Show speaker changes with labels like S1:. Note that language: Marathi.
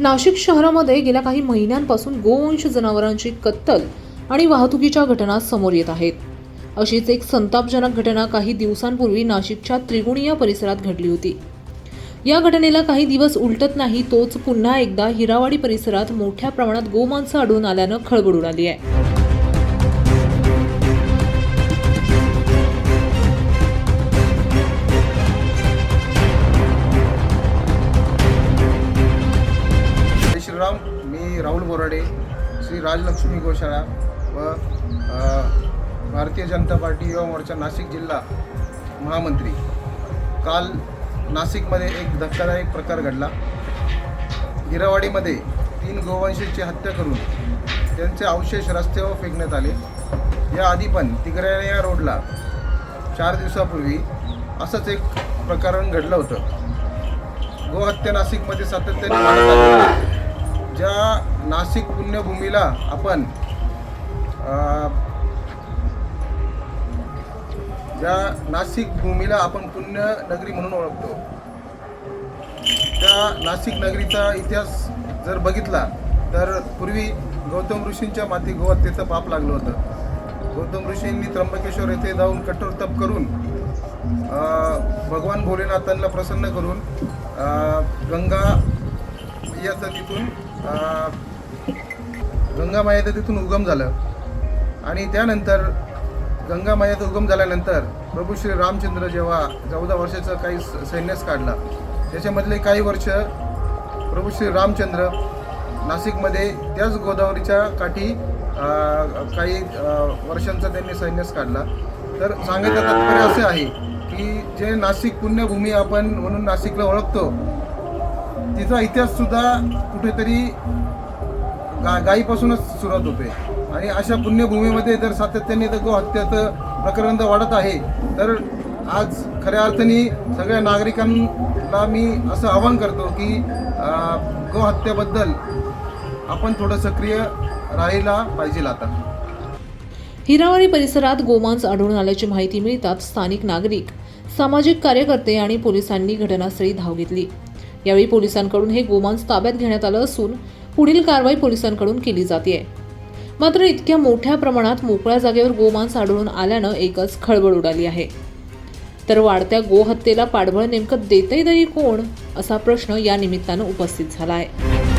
S1: नाशिक शहरामध्ये गेल्या काही महिन्यांपासून गोवंश जनावरांची कत्तल आणि वाहतुकीच्या घटना समोर येत आहेत. अशीच एक संतापजनक घटना काही दिवसांपूर्वी नाशिकच्या त्रिगुणिया परिसरात घडली होती. या घटनेला काही दिवस उलटत नाही तोच पुन्हा एकदा हिरावाडी परिसरात मोठ्या प्रमाणात गोमांस आढळून आल्यानं खळबळ उडाली आहे.
S2: राम श्रीराम मी राहुल बोराडे श्री राजलक्ष्मी गोशाळा व भारतीय जनता पार्टी युवा मोर्चा नाशिक जिल्हा महामंत्री. काल नाशिकमध्ये एक धक्कादायक प्रकार घडला. हिरावाडीमध्ये तीन गोवंशीची हत्या करून त्यांचे अवशेष रस्त्यावर फेकण्यात आले. या आधी पण तिगऱ्या या रोडला चार दिवसापूर्वी असंच एक प्रकरण घडलं होतं. गोहत्या नाशिकमध्ये सातत्याने ज्या नाशिक पुण्यभूमीला आपण ज्या नाशिक भूमीला आपण पुण्यनगरी म्हणून ओळखतो. त्या नाशिक नगरीचा इतिहास जर बघितला तर पूर्वी गौतम ऋषींच्या माती गोवात त्याचं पाप लागलं होतं. गौतम ऋषींनी त्र्यंबकेश्वर येथे जाऊन कठोर तप करून भगवान भोलेनाथांना प्रसन्न करून गंगा याचं तिथून गंगा मायाचं तिथून उगम झालं. आणि त्यानंतर गंगा मायाचा उगम झाल्यानंतर प्रभू श्री रामचंद्र जेव्हा चौदा वर्षाचा काही स- सैन्यास काढला त्याच्यामधले काही वर्ष प्रभू श्री रामचंद्र नाशिकमध्ये त्याच गोदावरीच्या काठी काही वर्षांचा त्यांनी सैन्यास काढला. तर सांगायचं तात्पर्य असे आहे की जे नाशिक पुण्यभूमी आपण म्हणून नाशिकला ओळखतो तिचा इतिहाससुद्धा कुठेतरी गा गायीपासूनच सुरुवात होते. आणि अशा पुण्यभूमीमध्ये जर सातत्याने तर गोहत्याचं प्रकरण जर वाढत आहे तर आज खऱ्या अर्थाने सगळ्या नागरिकांना मी असं आवाहन करतो की गोहत्याबद्दल आपण थोडं सक्रिय राहायला पाहिजे आता.
S1: हिरावळी परिसरात गोमांस आढळून आल्याची माहिती मिळताच स्थानिक नागरिक सामाजिक कार्यकर्ते आणि पोलिसांनी घटनास्थळी धाव घेतली. यावेळी पोलिसांकडून हे गोमांस ताब्यात घेण्यात आलं असून पुढील कारवाई पोलिसांकडून केली जाते मात्र इतक्या मोठ्या प्रमाणात मोकळ्या जागेवर गोमांस आढळून आल्यानं एकच खळबळ उडाली आहे. तर वाढत्या गोहत्येला पाठबळ नेमकं देतही तरी कोण? असा प्रश्न या निमित्तानं उपस्थित झाला आहे